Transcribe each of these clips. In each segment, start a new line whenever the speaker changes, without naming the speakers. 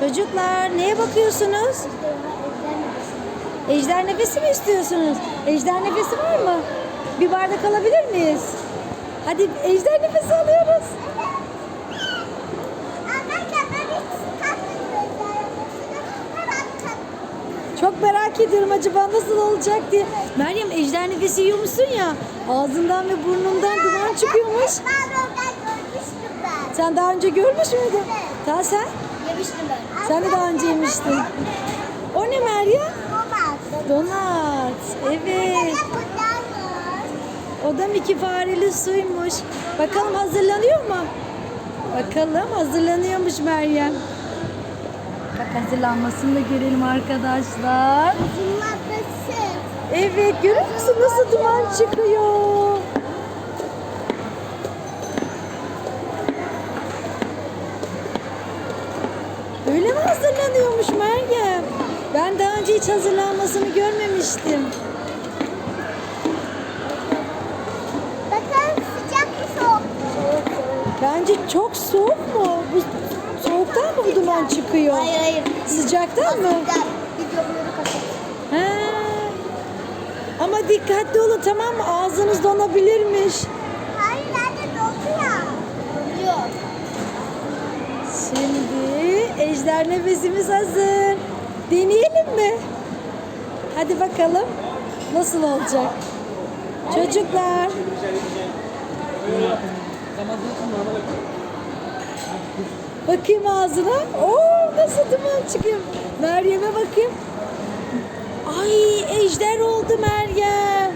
Çocuklar neye bakıyorsunuz? Ejder nefesi mi istiyorsunuz? Ejder nefesi var mı? Bir bardak alabilir miyiz? Hadi ejder nefesi alıyoruz. Çok merak ediyorum acaba nasıl olacak diye. Meryem ejder nefesi yiyor musun ya? Ağzından ve burnundan duman çıkıyormuş. Sen daha önce görmüş müydün? Daha sen?
Yemiştim ben.
Sen de daha önce yemiştin. O ne Meryem? Donat. Evet. O da Mickey fareli suymuş. Bakalım hazırlanıyor mu? Bakalım hazırlanıyormuş Meryem. Bak hazırlanmasını da görelim arkadaşlar. Evet görüyor musun nasıl duman çıkıyor? Öyle mi hazırlanıyormuş Meryem? Ben daha önce hiç hazırlanmasını görmemiştim.
Bakın sıcak mı soğuk mu?
Bence çok soğuk mu? Bu soğuktan mı bu duman çıkıyor?
Hayır hayır.
Sıcaktan mı? He. Ama dikkatli olun tamam mı? Ağzınız donabilirmiş. Ejder nefesimiz hazır. Deneyelim mi? Hadi bakalım nasıl olacak? Çocuklar. Bakayım ağzına. Oo nasıl duman çıkıyor. Meryem'e bakayım. Ay ejder oldu Meryem.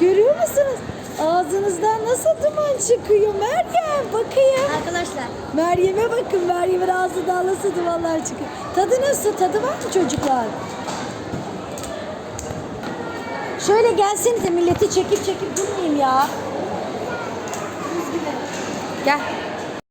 Görüyor musunuz? Ağzınızdan nasıl duman çıkıyor Meryem? Bakayım.
Arkadaşlar.
Meryem'e bakın. Meryem'in ağzından nasıl dumanlar çıkıyor. Tadı nasıl? Tadı var mı çocuklar? Şöyle gelsenize milleti çekip çekip durmayayım ya. Gel.